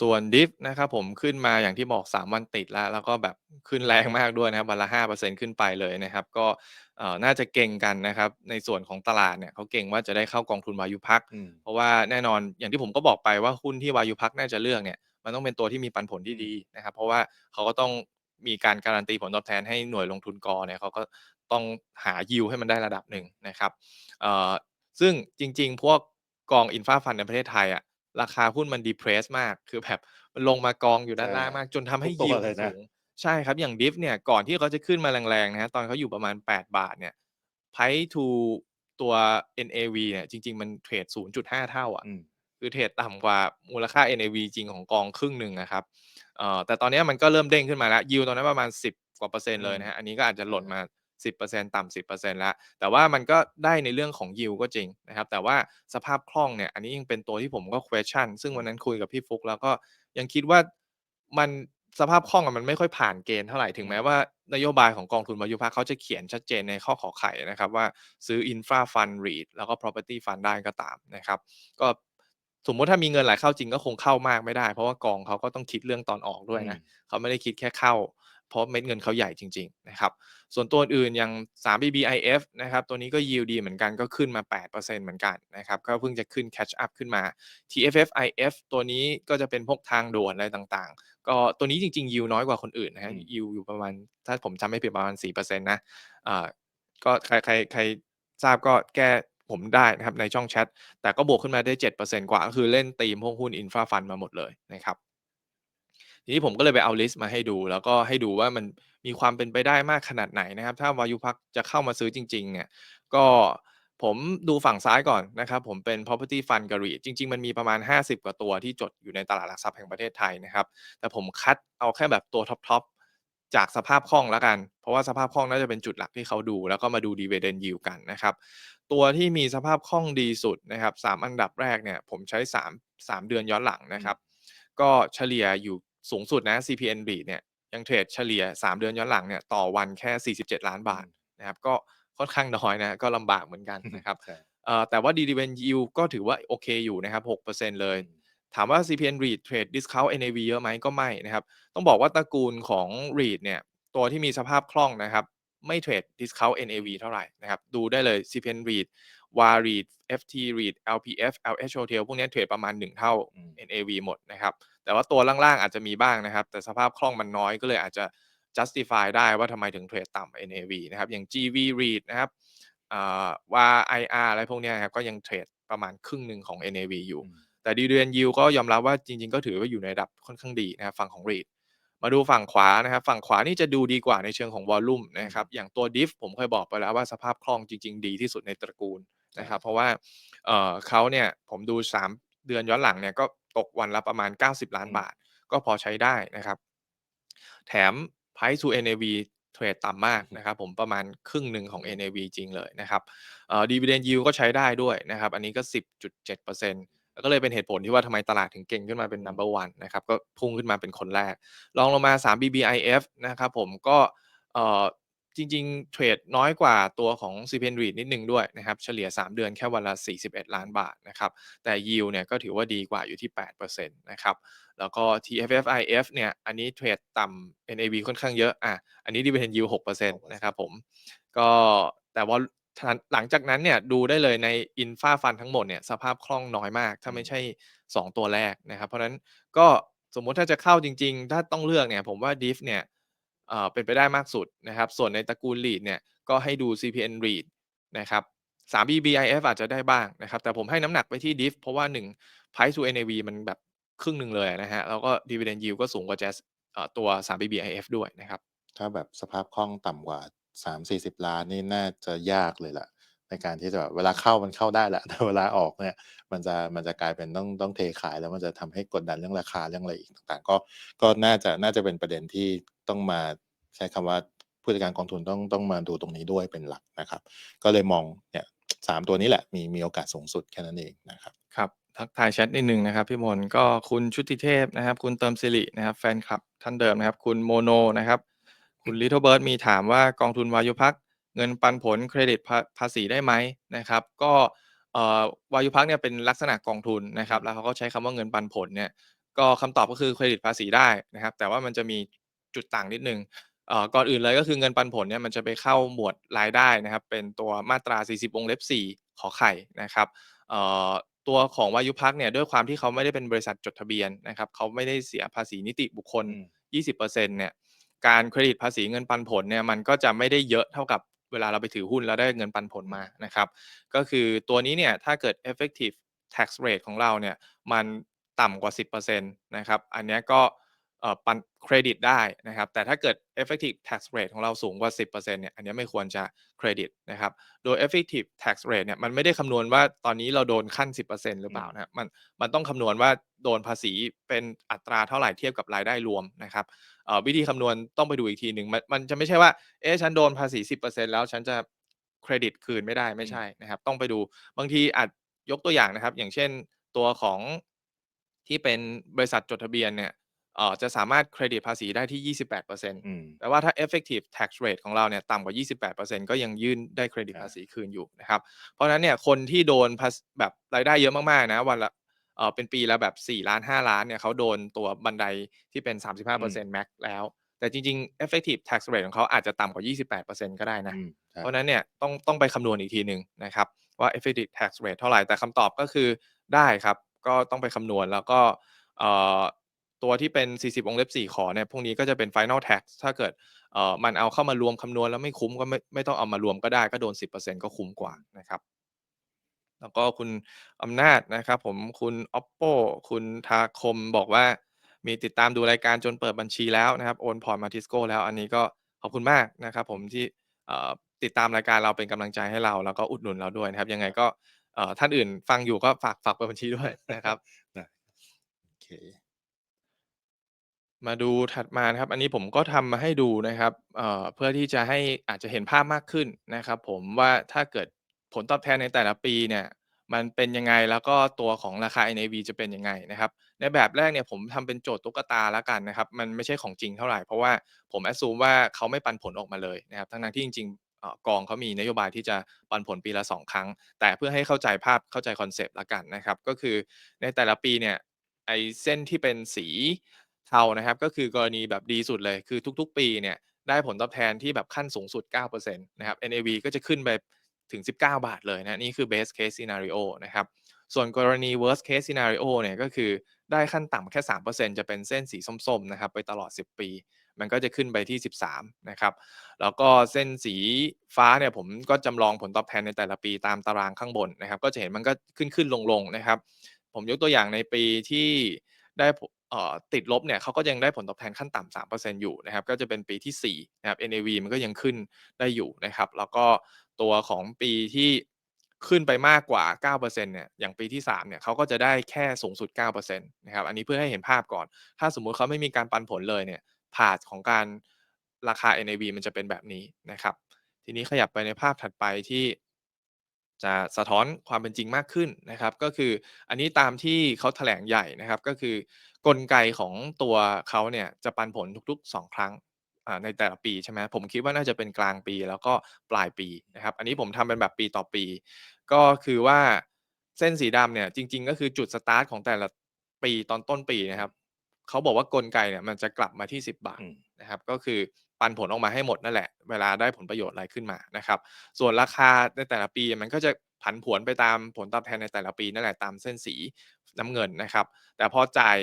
ส่วนดิฟนะครับผมขึ้นมาอย่างที่บอก 3 วันติดแล้ว แล้วก็แบบขึ้นแรงมากด้วยนะครับวันละ 5%ขึ้นไปเลยนะครับ ก็เอ่อน่าจะเก่งกันนะครับ ในส่วนของตลาดเนี่ยเขาเก่งว่าจะได้เข้ากองทุนวายุพักตร์อืมเพราะว่าแน่นอนอย่างที่ผมก็บอกไปว่าหุ้นที่วายุพักตร์น่าจะเลือกเนี่ยมันต้องเป็นตัวที่มีปันผลที่ดีนะครับ เพราะว่าเขาก็ต้องมีการการันตีผลตอบแทนให้หน่วยลงทุนกเนี่ยเขาก็ต้องหา yield ให้มันได้ระดับหนึ่งนะครับเอ่อซึ่งจริง ๆ พวกกอง Infra Fund ในประเทศไทยอะ ราคาหุ้นมัน depress มาก คือแบบมันลงมากองอยู่ด้านล่างมาก จนทำให้ทุกตัว yield เลยนะสูงใช่ครับอย่างดิฟเนี่ยก่อนที่เขาจะขึ้นมาแรงๆนะครับตอนเขาอยู่ประมาณ 8 บาทเนี่ย Price to ตัว NAV เนี่ยจริง ๆ มันเทรด 0.5 เท่าอะอืมคือเทรดต่ำกว่ามูลค่า NAV จริงของกองครึ่งหนึ่งอะครับเอ่อแต่ตอนเนี้ยมันก็เริ่มเด้งขึ้นมาแล้ว yield ตอนนั้นประมาณ 10 กว่าเปอร์เซ็นต์เลยนะครับอันนี้ก็อาจจะหล่นมา 10%ต่ำ10%แล้ว แต่ว่ามันก็ได้ในเรื่องของ yield ก็จริงนะครับ แต่ว่าสภาพคล่องเนี่ย อันนี้ยังเป็นตัวที่ผมก็ question ซึ่งวันนั้นคุยกับพี่ฟลุกแล้วก็ยังคิดว่ามันสภาพคล่องอะมันไม่ค่อยผ่านเกณฑ์เท่าไรถึงแม้ว่านโยบายของกองทุนวายุพักตร์เขาจะเขียนชัดเจนในข้อขอไข่นะครับ ว่าซื้อ Infra Fund REIT แล้วก็ Property Fund ได้ก็ตามนะครับ ก็สมมุติถ้ามีเงินไหลเข้าจริงก็คงเข้ามากไม่ได้ เพราะว่ากองเขาก็ต้องคิดเรื่องตอนออกด้วยนะอืมเขาไม่ได้คิดแค่เข้า เพราะเม็ดเงินเขาใหญ่จริงๆนะครับส่วนตัวอื่นอย่าง 3BBIF นะครับตัวนี้ก็ yield ดีเหมือนกันก็ขึ้นมา 8%เหมือนกันนะครับก็เพิ่งจะขึ้น catch up ขึ้นมา TFFIF ตัวนี้ก็จะเป็นพวกทางด่วนอะไรต่างๆ ก็ตัวนี้จริงๆ yield น้อยกว่าคนอื่นนะครับอืม yield อยู่ประมาณ ถ้าผมจำไม่ผิดประมาณ 4%นะอ่าก็ใครใครใครทราบก็แก้ผมได้นะครับในช่องแชตแต่ก็บวกขึ้นมาได้ 7%กว่าก็คือเล่นธีมพวกหุ้น Infra Fund มาหมดเลยนะครับ ทีนี้ผมก็เลยไปเอาลิสต์มาให้ดู แล้วก็ให้ดูว่ามันมีความเป็นไปได้มากขนาดไหนนะครับ ถ้าวายุพักจะเข้ามาซื้อจริงๆเนี่ยก็ผมดูฝั่งซ้ายก่อนนะครับ ผมเป็น Property Fund กับ REIT จริง ๆ มันมีประมาณ 50 กว่าตัวที่จดอยู่ในตลาดหลักทรัพย์แห่งประเทศไทยนะครับ แต่ผมคัดเอาแค่แบบตัวท็อปๆจากสภาพคล่องแล้วกัน เพราะว่าสภาพคล่องน่าจะเป็นจุดหลักที่เขาดู แล้วก็มาดู Dividend Yield กันนะครับ ตัวที่มีสภาพคล่องดีสุดนะครับ3อันดับแรกเนี่ยผมใช้ 3 3 เดือนย้อนหลังนะครับ ก็เฉลี่ยอยู่ สูงสุดนะ CPN REIT เนี่ยยังเทรดเฉลี่ย 3 เดือนย้อนหลังเนี่ยต่อวันแค่ 47 ล้านบาทนะครับก็ค่อนข้างน้อยนะก็ลำบากเหมือนกันนะครับใช่เอ่อแต่ว่า Dividend Yield ก็ถือว่าโอเคอยู่นะครับ6%เลย ถามว่า CPN REIT เทรด discount NAV เยอะไหม?ก็ไม่นะครับ ต้องบอกว่าตระกูลของ REIT เนี่ยตัวที่มีสภาพคล่องนะครับ ไม่เทรด discount NAV เท่าไรนะครับ ดูได้เลย CPN REIT WA REIT FT REIT LPF LH Hotel พวกเนี้ยเทรดประมาณ 1 เท่าอืม NAV หมดนะครับ แต่ว่าตัวล่างๆอาจจะมีบ้างนะครับ แต่สภาพคล่องมันน้อยก็เลยอาจจะ justify ได้ว่าทำไมถึงเทรดต่ำ NAV นะครับ อย่าง GV REIT นะครับอ่า WAIR อะไรพวกเนี้ยครับก็ยังเทรดประมาณครึ่งหนึ่งของ NAV อยู่อืมแต่ Dividend Yield ก็ยอมรับว่าจริงๆ ก็ถือว่าอยู่ในระดับค่อนข้างดีนะครับฝั่งของ REIT มาดูฝั่งขวานะครับ ฝั่งขวานี่จะดูดีกว่าในเชิงของวอลลุ่มนะครับ อย่างตัว DIF ผมเคยบอกไปแล้วว่าสภาพคล่องจริง ๆ ดีที่สุดในตระกูล นะครับเพราะว่าเอ่อเขาเนี่ยผมดู 3 เดือนย้อนหลังเนี่ยก็ตกวันละประมาณ 90 ล้านบาท ก็พอใช้ได้นะครับ แถม Price to NAV เทรดต่ำมากนะครับผมประมาณครึ่งหนึ่งของ NAV จริงเลยนะครับเอ่อ Dividend Yield ก็ใช้ได้ด้วยนะครับ อันนี้ก็ 10.7%ก็เลยเป็นเหตุผลที่ว่าทำไมตลาดถึงเก่งขึ้นมาเป็น Number 1นะครับก็พุ่งขึ้นมาเป็นคนแรกรองลงมา 3BBIF นะครับผมก็เอ่อ จริง ๆ เทรดน้อยกว่าตัวของ CPN REIT นิดหนึ่งด้วยนะครับ เฉลี่ย 3 เดือนแค่วันละ 41 ล้านบาทนะครับ แต่ yield เนี่ยก็ถือว่าดีกว่าอยู่ที่ 8%นะครับ แล้วก็ TFFIF เนี่ย อันนี้เทรดต่ำ NAV ค่อนข้างเยอะ อ่าอันนี้ Dividend Yield 6%นะครับผม ก็แต่ว่าทันหลังจากนั้นเนี่ยดูได้เลยใน Infra Fund ทั้งหมดเนี่ยสภาพคล่องน้อยมาก ถ้าไม่ใช่ 2 ตัวแรกนะครับ เพราะฉะนั้นก็สมมุติถ้าจะเข้าจริง ๆ ถ้าต้องเลือกเนี่ยผมว่า DIF เนี่ย เออเป็นไปได้มากสุดนะครับ ส่วนในตระกูล REIT เนี่ยก็ให้ดู CPN REIT นะครับ 3BBIF อาจจะได้บ้างนะครับ แต่ผมให้น้ำหนักไปที่ DIF เพราะว่า 1 Price to NAV มันแบบครึ่งหนึ่งเลยอะนะแล้วก็ Dividend Yield ก็สูงกว่า Jazz เออตัว 3BBIF ด้วยนะครับ ถ้าแบบสภาพคล่องต่ำกว่า 3-40 ล้านนี่น่าจะยากเลยล่ะ ในการที่จะแบบเวลาเข้ามันเข้าได้แหละแต่เวลาออกเนี่ย มันจะมันจะกลายเป็นต้องต้องเทขายแล้วมันจะทำให้กดดันเรื่องราคาเรื่องอะไรอีกต่างๆ ก็ก็น่าจะน่าจะเป็นประเด็นที่ต้องมา ใช้คำว่าผู้จัดการกองทุนต้องต้องมาดูตรงนี้ด้วยเป็นหลักนะครับ ก็เลยมองเนี่ย3ตัวนี้แหละมีมีโอกาสสูงสุดแค่นั้นเองนะครับครับทักทายแชตนิดหนึ่งนะครับพี่มนก็คุณชุติเทพนะครับ คุณเติมสิรินะครับ แฟนคลับท่านเดิมนะครับ คุณโมโนนะครับ คุณ Little Bird มีถามว่ากองทุนวายุพักเงินปันผลเครดิตภาษีได้ไหม?นะครับ ก็เอ่อวายุพักเนี่ยเป็นลักษณะกองทุนนะครับ แล้วเขาก็ใช้คำว่าเงินปันผลเนี่ยก็คำตอบก็คือเครดิตภาษีได้นะครับ แต่ว่ามันจะมีจุดต่างนิดหนึ่ง ก่อนอื่นเลยก็คือเงินปันผลเนี่ยมันจะไปเข้าหมวดรายได้นะครับ เป็นตัวมาตรา 40 วงเล็บ 4 ขอไข่นะครับเอ่อตัวของวายุพักเนี่ยด้วยความที่เขาไม่ได้เป็นบริษัทจดทะเบียนนะครับเขาไม่ได้เสียภาษีนิติบุคคลอืม20%เนี่ยการเครดิตภาษีเงินปันผลเนี่ยมันก็จะไม่ได้เยอะเท่ากับเวลาเราไปถือหุ้นแล้วได้เงินปันผลมานะครับ ก็คือตัวนี้เนี่ยถ้าเกิด effective tax rate ของเราเนี่ยมันต่ำกว่า 10%นะครับ อันเนี้ยก็เอ่อ ปันเครดิตได้นะครับ แต่ถ้าเกิด effective tax rate ของเราสูงกว่า 10%เนี่ยอันเนี้ยไม่ควรจะเครดิตนะครับ โดย effective tax rate เนี่ยมันไม่ได้คำนวณว่าตอนนี้เราโดนขั้น 10%หรือเปล่านะครับมันมันต้องคำนวณว่าโดนภาษีเป็นอัตราเท่าไหร่เทียบกับรายได้รวมนะครับเอ่อวิธีคำนวณต้องไปดูอีกทีหนึ่งมันมันจะไม่ใช่ว่าเอ๊ะฉันโดนภาษี 10%แล้วฉันจะเครดิตคืนไม่ได้ไม่ใช่นะครับ ต้องไปดูบางทีอาจยกตัวอย่างนะครับ อย่างเช่นตัวของที่เป็นบริษัทจดทะเบียนเนี่ย เอ่อจะสามารถเครดิตภาษีได้ที่ 28%อืม แต่ว่าถ้า effective tax rate ของเราเนี่ยต่ำกว่า 28%ก็ยังยื่นได้เครดิตครับภาษีคืนอยู่นะครับ เพราะฉะนั้นเนี่ยคนที่โดนภาษแบบรายได้เยอะมากๆนะวันละเอ่อเป็นปีละแบบ 4 ล้าน 5 ล้านเนี่ยเขาโดนตัวบันไดที่เป็น 35% max แล้ว แต่จริงๆ effective tax rate ของเขาอาจจะต่ำกว่า 28%ก็ได้นะ อืมใช่เพราะฉะนั้นเนี่ยต้องต้องไปคำนวณอีกทีหนึ่งนะครับ ว่า effective tax rate เท่าไหร่แต่คำตอบก็คือได้ครับ ก็ต้องไปคำนวณแล้วก็เอ่อ ตัวที่เป็น 40 วงเล็บ 4 ขอเนี่ยพวกนี้ก็จะเป็น final tax ถ้าเกิดเอ่อมันเอาเข้ามารวมคำนวณแล้วไม่คุ้มก็ไม่ไม่ต้องเอามารวมก็ได้ก็โดน 10%ก็คุ้มกว่านะครับ แล้วก็คุณอำนาจนะครับผมคุณ oppo คุณทาคมบอกว่ามีติดตามดูรายการจนเปิดบัญชีแล้วนะครับโอนพอร์ตมาทิสโก้แล้วอันนี้ก็ขอบคุณมากนะครับผมที่ติดตามรายการเราเป็นกำลังใจให้เราแล้วก็อุดหนุนเราด้วยนะครับ ยังไงก็ท่านอื่นฟังอยู่ก็ฝากฝากเปิดบัญชีด้วยนะครับโอเค มาดูถัดมานะครับ อันนี้ผมก็ทำมาให้ดูนะครับ เอ่อ เพื่อที่จะให้อาจจะเห็นภาพมากขึ้นนะครับผมว่าถ้าเกิดผลตอบแทนในแต่ละปีเนี่ยมันเป็นยังไงแล้วก็ตัวของราคา NAV จะเป็นยังไงนะครับ ในแบบแรกเนี่ยผมทำเป็นโจทย์ตุ๊กตาแล้วกันนะครับ มันไม่ใช่ของจริงเท่าไหร่ เพราะว่าผม assume ว่าเขาไม่ปันผลออกมาเลยนะครับ ทั้งๆที่จริงๆเอ่อกองเขามีนโยบายที่จะปันผลปีละสองครั้ง แต่เพื่อให้เข้าใจภาพเข้าใจคอนเซปต์ละกันนะครับ ก็คือในแต่ละปีเนี่ยไอเส้นที่เป็นสี เทานะครับก็คือกรณีแบบดีสุดเลย คือทุกๆ ปีเนี่ยได้ผลตอบแทนที่แบบขั้นสูงสุด 9%นะครับ NAV ก็จะขึ้นไปถึง 19 บาทเลยนะ นี่คือ best case scenario นะครับ ส่วนกรณี worst case scenario เนี่ยก็คือได้ขั้นต่ำแค่ 3%จะเป็นเส้นสีส้มๆนะครับไปตลอด 10 ปี มันก็จะขึ้นไปที่ 13 นะครับ แล้วก็เส้นสีฟ้าเนี่ยผมก็จำลองผลตอบแทนในแต่ละปีตามตารางข้างบนนะครับ ก็จะเห็นมันก็ขึ้นขึ้นลงลงๆนะครับ ผมยกตัวอย่างในปีที่ได้ ติดลบเนี่ยเขาก็ยังได้ผลตอบแทนขั้นต่ำ3%อยู่นะครับก็จะเป็นปีที่4นะครับ NAV มันก็ยังขึ้นได้อยู่นะครับ แล้วก็ตัวของปีที่ขึ้นไปมากกว่า 9%เนี่ย อย่างปีที่ 3 เนี่ยเขาก็จะได้แค่สูงสุด 9%นะครับ อันนี้เพื่อให้เห็นภาพก่อน ถ้าสมมุติเขาไม่มีการปันผลเลยเนี่ยพาธของการราคา NAV มันจะเป็นแบบนี้นะครับ ทีนี้ขยับไปในภาพถัดไปที่ จะสะท้อนความเป็นจริงมากขึ้นนะครับ ก็คืออันนี้ตามที่เขาแถลงใหญ่นะครับ ก็คือกลไกของตัวเขาเนี่ยจะปันผลทุกๆ 2 ครั้งอ่าในแต่ละปีใช่ไหมผมคิดว่าน่าจะเป็นกลางปีแล้วก็ปลายปีนะครับ อันนี้ผมทำเป็นแบบปีต่อปี ก็คือว่าเส้นสีดำเนี่ยจริง ๆ ก็คือจุดสตาร์ตของแต่ละปีตอนต้นปีนะครับเขาบอกว่ากลไกเนี่ยมันจะกลับมาที่ 10 บาทอืมนะครับ ก็คือ ปันผลออกมาให้หมดนั่นแหละ เวลาได้ผลประโยชน์อะไรขึ้นมานะครับ ส่วนราคาในแต่ละปีมันก็จะผันผวนไปตามผลตอบแทนในแต่ละปีนั่นแหละตามเส้นสีน้ำเงินนะครับ แต่พอจ่าย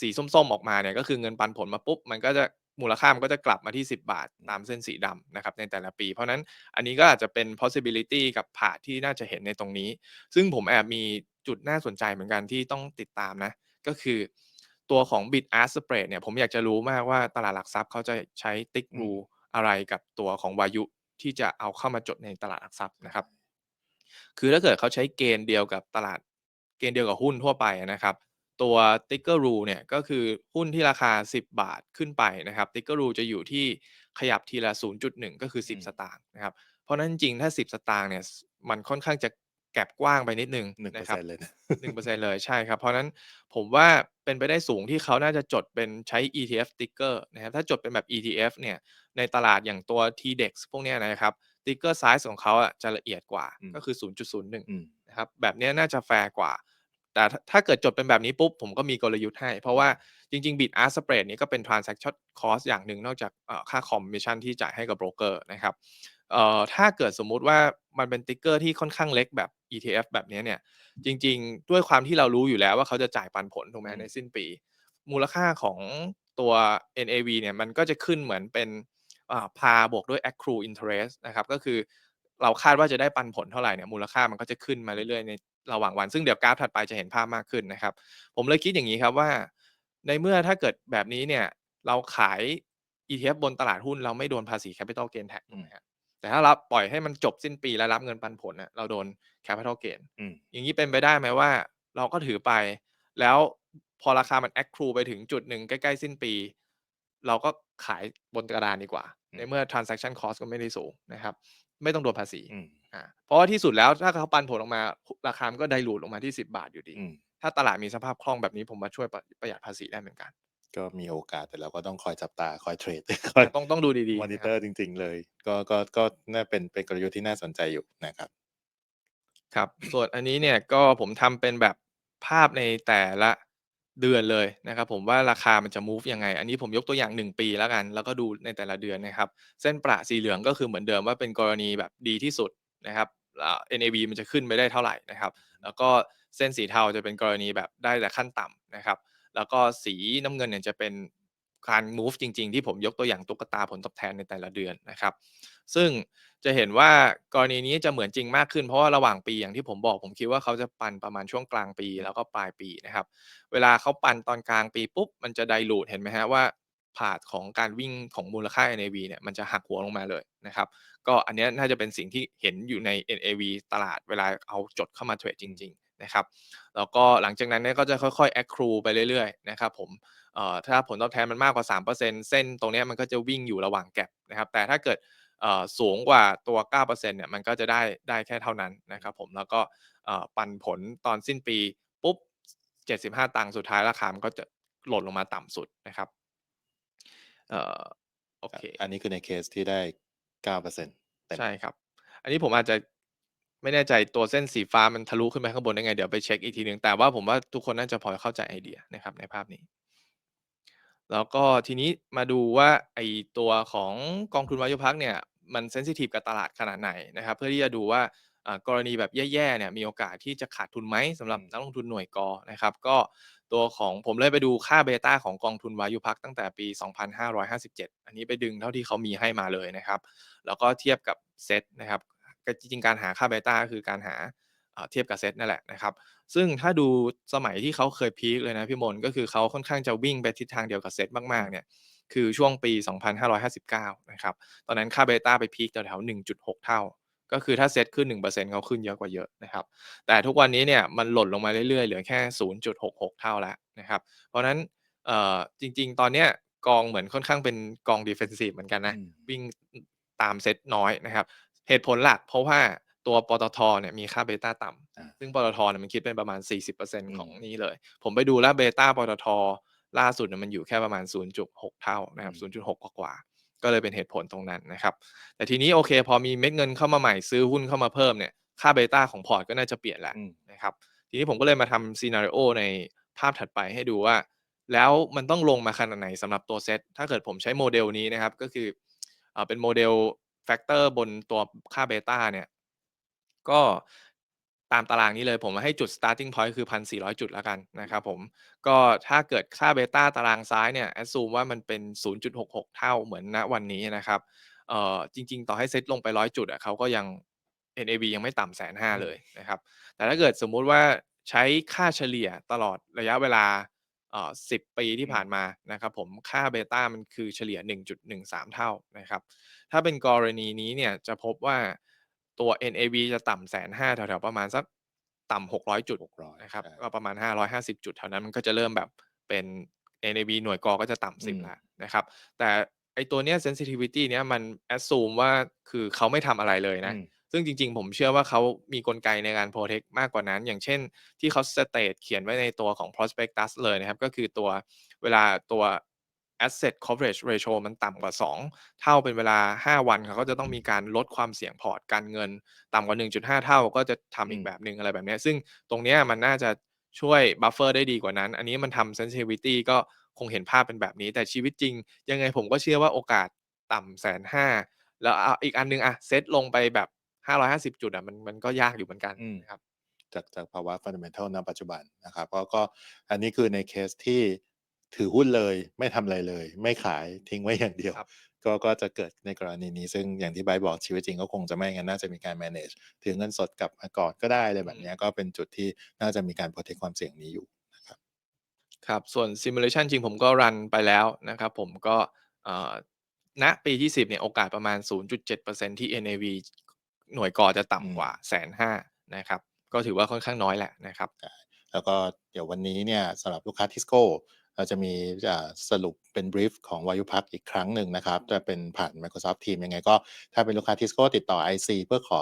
สีส้มๆออกมาเนี่ยก็คือเงินปันผลมาปุ๊บ มันก็จะมูลค่ามันก็จะกลับมาที่ 10 บาทตามเส้นสีดำนะครับในแต่ละปี เพราะนั้นอันนี้ก็อาจจะเป็น possibility กับผ่าที่น่าจะเห็นในตรงนี้ ซึ่งผมแอบมีจุดน่าสนใจเหมือนกันที่ต้องติดตามนะ ก็คือ ตัวของ bid ask spread เนี่ยผมอยากจะรู้มากว่าตลาดหลักทรัพย์เขาจะใช้ tick อืม rule อะไรกับตัวของวายุที่จะเอาเข้ามาจดในตลาดหลักทรัพย์นะครับ คือถ้าเกิดเขาใช้เกณฑ์เดียวกับตลาดเกณฑ์เดียวกับหุ้นทั่วไปนะครับ ตัว ticker rule เนี่ยก็คือหุ้นที่ราคา 10 บาทขึ้นไปนะครับ ticker rule จะอยู่ที่ขยับทีละ 0.1 ก็คืออืม10 สตางค์นะครับเพราะฉะนั้นจริงๆถ้า 10 สตางค์เนี่ยมันค่อนข้างจะ แก็บกว้างไปนิดนึงหนึ่งเปอนะร์ครับเซ็นต์เลยนะหนึ่งเปอร์เซ็นต์เลยใช่ครับ เพราะฉะนั้นผมว่าเป็นไปได้สูงที่เขาน่าจะจดเป็นใช้ ETF ticker นะครับถ้าจดเป็นแบบ ETF เนี่ยในตลาดอย่างตัว TDEX พวกเนี้ยนะครับ ticker size ของเขาอะจะละเอียดกว่าอืมก็คือ 0.01อืมนะครับแบบเนี้ยน่าจะแฟร์กว่า แต่ถ้าถ้าเกิดจดเป็นแบบนี้ปุ๊บ ผมก็มีกลยุทธ์ให้ เพราะว่าจริง ๆ Bid Ask Spread นี่ก็เป็น Transaction Cost อย่างหนึ่งนอกจากเอ่อค่าคอมมิชชั่นที่จ่ายให้กับโบรกเกอร์นะครับเอ่อถ้าเกิดสมมุติว่ามันเป็นติ๊กเกอร์ที่ค่อนข้างเล็กแบบ ETF แบบนี้เนี่ยจริง ๆ ด้วยความที่เรารู้อยู่แล้วว่าเขาจะจ่ายปันผลถูกไหมอืมในสิ้นปี มูลค่าของตัว NAV เนี่ยมันก็จะขึ้นเหมือนเป็นอ่าพาบวกด้วย accrue interest นะครับก็คือเราคาดว่าจะได้ปันผลเท่าไหร่เนี่ยมูลค่ามันก็จะขึ้นมาเรื่อยๆในระหว่างวันซึ่งเดี๋ยวกราฟถัดไปจะเห็นภาพมากขึ้นนะครับ ผมเลยคิดอย่างนี้ครับว่า ในเมื่อถ้าเกิดแบบนี้เนี่ยเราขาย ETF บนตลาดหุ้นเราไม่โดนภาษี Capital Gain Tax ถูกไหมครับ แต่ถ้าเราปล่อยให้มันจบสิ้นปีแล้วรับเงินปันผลน่ะเราโดน Capital Gain อืมอย่างนี้เป็นไปได้ไหมว่า เราก็ถือไป แล้วพอราคามัน accrue ไปถึงจุดหนึ่งใกล้ ๆ สิ้นปี เราก็ขายบนกระดานดีกว่าอืมในเมื่อ transaction cost ก็ไม่ได้สูงนะครับ ไม่ต้องโดนภาษีอืมอ่าเพราะว่าที่สุดแล้วถ้าเขาปันผลออกมา ราคามันก็ไดลูทลงมาที่ 10 บาทอยู่ดีอืมถ้าตลาดมีสภาพคล่องแบบนี้ผมมาช่วยประประหยัดภาษีได้เหมือนกัน ก็มีโอกาสแต่เราก็ต้องคอยจับตาคอยเทรดต้องต้องดูดีๆมอนินะเตคอรับร์จริง ๆ เลย ก็ก็ก็น่าเป็นเป็นกลยุทธ์ที่น่าสนใจอยู่นะครับ ครับ ส่วนอันนี้เนี่ยก็ผมทำเป็นแบบภาพในแต่ละเดือนเลยนะครับผมว่าราคามันจะ move ยังไง อันนี้ผมยกตัวอย่าง 1 ปีแล้วกัน แล้วก็ดูในแต่ละเดือนนะครับ เส้นประสีเหลืองก็คือเหมือนเดิมว่าเป็นกรณีแบบดีที่สุดนะครับอ่า NAV มันจะขึ้นไปได้เท่าไหร่นะครับ แล้วก็เส้นสีเทาจะเป็นกรณีแบบได้แต่ขั้นต่ำนะครับ แล้วก็สีน้ำเงินเนี่ยจะเป็นการ move จริง ๆ ที่ผมยกตัวอย่างตุ๊กตาผลตอบแทนในแต่ละเดือนนะครับ ซึ่งจะเห็นว่ากรณีนี้จะเหมือนจริงมากขึ้นเพราะว่าระหว่างปีอย่างที่ผมบอก ผมคิดว่าเขาจะปันประมาณช่วงกลางปีแล้วก็ปลายปีนะครับ เวลาเขาปันตอนกลางปีปุ๊บ มันจะไดลูทเห็นไหมฮะว่าผาดของการวิ่งของมูลค่า NAV เนี่ยมันจะหักหัวลงมาเลยนะครับ ก็อันนี้น่าจะเป็นสิ่งที่เห็นอยู่ใน NAV ตลาดเวลาเอาจดเข้ามาเทรดจริงๆ นะครับแล้วก็หลังจากนั้นเนี่ยก็จะค่อยๆ accrue ไปเรื่อยๆนะครับผมเอ่อถ้าผลตอบแทนมันมากกว่า 3%เส้นตรงเนี้ยมันก็จะวิ่งอยู่ระหว่างแก็บนะครับแต่ถ้าเกิดเอ่อสูงกว่าตัว 9%เนี่ยมันก็จะได้ได้แค่เท่านั้นนะครับผมแล้วก็เอ่อปันผลตอนสิ้นปีปุ๊บ 75 ตังค์สุดท้ายราคามันก็จะหล่นลงมาต่ำสุดนะครับเอ่อโอเคอันนี้คือในเคสที่ได้เก้าเปอร์เซ็นต์ใช่ครับ อันนี้ผมอาจจะ ไม่แน่ใจตัวเส้นสีฟ้ามันทะลุขึ้นไปข้างบนได้ไง เดี๋ยวไปเช็คอีกทีหนึ่งแต่ว่าผมว่าทุกคนน่าจะพอเข้าใจไอเดียนะครับในภาพนี้ แล้วก็ทีนี้มาดูว่าไอตัวของกองทุนวายุพักเนี่ยมันเซนซิทีฟกับตลาดขนาดไหนนะครับ เพื่อที่จะดูว่ากรณีแบบแย่ๆเนี่ยมีโอกาสที่จะขาดทุนไหมสำหรับนักลงทุนหน่วยกอนะครับ ก็ตัวของผมเลยไปดูค่าเบต้าของกองทุนวายุพักตั้งแต่ปี 2557 อันนี้ไปดึงเท่าที่เขามีให้มาเลยนะครับ แล้วก็เทียบกับเซตนะครับก จริงๆการหาค่าเบต้าคือการหาเอ่อเทียบกับเซตนั่นแหละนะครับ ซึ่งถ้าดูสมัยที่เขาเคยพีคเลยนะพี่มนก็คือเขาค่อนข้างจะวิ่งไปทิศทางเดียวกับเซตมากๆเนี่ยคือช่วงปี 2559 นะครับ ตอนนั้นค่าเบต้าไปพีคแถวๆ1.6 เท่า ก็คือถ้าเซตขึ้น 1%เขาขึ้นเยอะกว่าเยอะนะครับ แต่ทุกวันนี้เนี่ยมันหล่นลงมาเรื่อยๆ เหลือแค่ 0.66 เท่าแล้วนะครับ เพราะฉะนั้นเอ่อจริงๆ ตอนเนี้ยกองเหมือนค่อนข้างเป็นกอง defensive เหมือนกันนะอืมวิ่งตามเซตน้อยนะครับ เหตุผลหลัก เพราะว่าตัวปตทเนี่ยมีค่าเบต้าต่อ่าำซึ่งปตทเนี่ยมันคิดเป็นประมาณอื40%มของนี้เลย ผมไปดูแล้วเบต้าปตทล่าสุดเนี่ยมันอยู่แค่ประมาณ 0.6 เท่านะครับ0.6 กว่าๆก็เลยเป็นเหตุผลตรงนั้นนะครับ แต่ทีนี้โอเค พอมีเม็ดเงินเข้ามาใหม่ซื้อหุ้นเข้ามาเพิ่มเนี่ยค่าเบต้าของพอร์ตก็น่าจะเปลี่ยนแหละอืมนะครับ ทีนี้ผมก็เลยมาทำซีนารีโอในภาพถัดไปให้ดูว่า แล้วมันต้องลงมาขนาดไหนสำหรับตัวเซตถ้าเกิดผมใช้โมเดลนี้นะครับ ก็คือเอ่อเป็นโมเดล แฟกเตอร์บนตัวค่าเบต้าเนี่ยก็ตามตารางนี้เลยผมให้จุด starting point คือ 1,400 จุดแล้วกันนะครับผม ก็ถ้าเกิดค่าเบต้าตารางซ้ายเนี่ย assume ว่ามันเป็น 0.66 เท่าเหมือนณวันนี้นะครับเอ่อจริง ๆ ต่อให้เซตลงไป 100 จุดอะเขาก็ยัง NAV ยังไม่ต่ำแสนห้าเลยนะครับ แต่ถ้าเกิดสมมุติว่าใช้ค่าเฉลี่ยตลอดระยะเวลา เอ่อ10ปีที่ผ่านมานะครับผมค่าเบต้ามันคือเฉลี่ย 1.13 เท่านะครับ ถ้าเป็นกรณีนี้เนี่ยจะพบว่าตัว NAV จะต่ำแสนห้าแถวๆประมาณสักต่ำ600 จุด600นะครับใช่ก็ประมาณ 550 จุดแถวนั้นมันก็จะเริ่มแบบเป็น NAV หน่วยกอก็จะต่ำอืม10แล้วนะครับ แต่ไอตัวเนี้ย sensitivity เนี้ยมัน assume ว่าคือเขาไม่ทำอะไรเลยนะอืมซึ่งจริง ๆ ผมเชื่อว่าเขามีกลไกในการ protect มากกว่านั้น อย่างเช่น ที่เขา state เขียนไว้ในตัวของ prospectus เลยนะครับ ก็คือตัวเวลาตัว asset coverage ratio มันต่ำกว่า 2 เท่าเป็นเวลา 5 วันเขาก็จะต้องมีการลดความเสี่ยงพอร์ตการเงิน ต่ำกว่า 1.5 เท่าก็จะทำอีอืกมแบบหนึ่งอะไรแบบเนี้ยซึ่งตรงเนี้ยมันน่าจะช่วยบัฟเฟอร์ได้ดีกว่านั้น อันนี้มันทำ sensitivity ก็คงเห็นภาพเป็นแบบนี้ แต่ชีวิตจริง ยังไงผมก็เชื่อว่าโอกาสต่ำ150,000แล้วอ่าอีกอันหนึ่งอะเซตลงไปแบบ 550 จุดอะมันมันก็ยากอยู่เหมือนกันอืม นะครับ จากจากภาวะ fundamental ณปัจจุบันนะครับก็ก็อันนี้คือในเคสที่ถือหุ้นเลยไม่ทำอะไรเลย ไม่ขายทิ้งไว้อย่างเดียว ครับ ก็ก็จะเกิดในกรณีนี้ ซึ่งอย่างที่ไบร์ทบอกชีวิตจริงก็คงจะไม่งั้นน่าจะมีการ manage ถือเงินสดกลับมาก่อนก็ได้อะไรแบบเนี้ยก็เป็นจุดที่น่าจะมีการ protect ความเสี่ยงนี้อยู่นะครับ ครับ ส่วน simulation จริงผมก็รันไปแล้วนะครับ ผมก็เอ่อณปีที่ 10เนี่ยโอกาสประมาณ 0.7%ที่ NAV หน่วยกอจะต่ำกว่าแสนห้านะครับ ก็ถือว่าค่อนข้างน้อยแหละนะครับ แล้วก็เดี๋ยววันนี้เนี่ยสำหรับลูกค้าทิสโก้เราจะมีสรุปเป็นบรีฟของวายุพักอีกครั้งหนึ่งนะครับ จะเป็นผ่าน Microsoft Teams ยังไงก็ถ้าเป็นลูกค้าทิสโก้ติดต่อ IC เพื่อขอ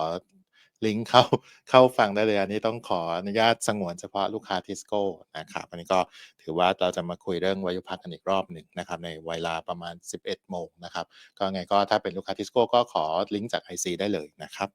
ลิงก์เข้าเข้าฟังได้เลย อันนี้ต้องขออนุญาตสงวนเฉพาะลูกค้าทิสโก้นะครับอันนี้ก็ถือว่าเราจะมาคุยเรื่องวายุพักกันอีกรอบหนึ่งนะครับในเวลาประมาณ 11โมงนะครับก็ไงก็ถ้าเป็นลูกค้าทิสโก้ก็ขอลิงก์จาก IC ได้เลยนะครับ